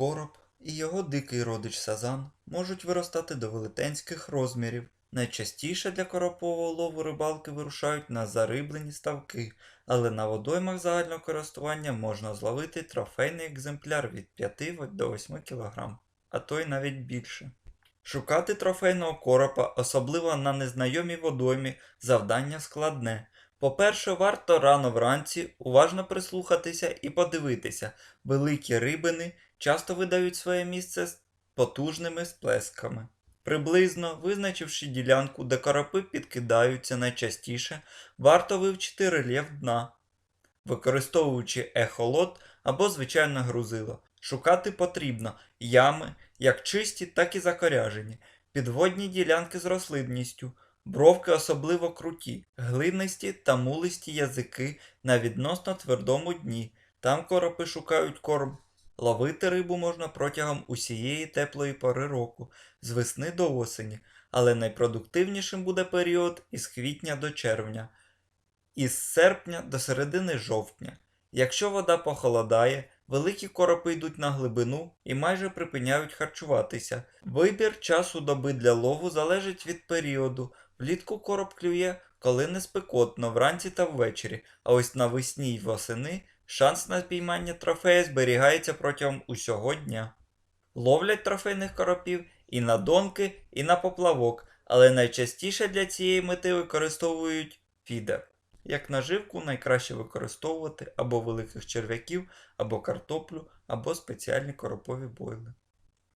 Короб і його дикий родич сазан можуть виростати до велетенських розмірів. Найчастіше для коропового лову рибалки вирушають на зариблені ставки, але на водоймах загального користування можна зловити трофейний екземпляр від 5 до 8 кг, а то й навіть більше. Шукати трофейного коропа, особливо на незнайомій водоймі, завдання складне. По-перше, варто рано вранці уважно прислухатися і подивитися, великі рибини часто видають своє місце з потужними сплесками. Приблизно визначивши ділянку, де коропи підкидаються найчастіше, варто вивчити рельєф дна, використовуючи ехолот або звичайне грузило. Шукати потрібно ями, як чисті, так і закоряжені, підводні ділянки з рослинністю, бровки особливо круті, глинисті та мулисті язики на відносно твердому дні. Там коропи шукають корм. Ловити рибу можна протягом усієї теплої пори року, з весни до осені, але найпродуктивнішим буде період із квітня до червня, із серпня до середини жовтня. Якщо вода похолодає, великі коропи йдуть на глибину і майже припиняють харчуватися. Вибір часу доби для лову залежить від періоду. Влітку короб клює, коли не спекотно, вранці та ввечері, а ось навесні й восени шанс на спіймання трофея зберігається протягом усього дня. Ловлять трофейних коропів і на донки, і на поплавок, але найчастіше для цієї мети використовують фідер. Як наживку найкраще використовувати або великих черв'яків, або картоплю, або спеціальні коропові бойли.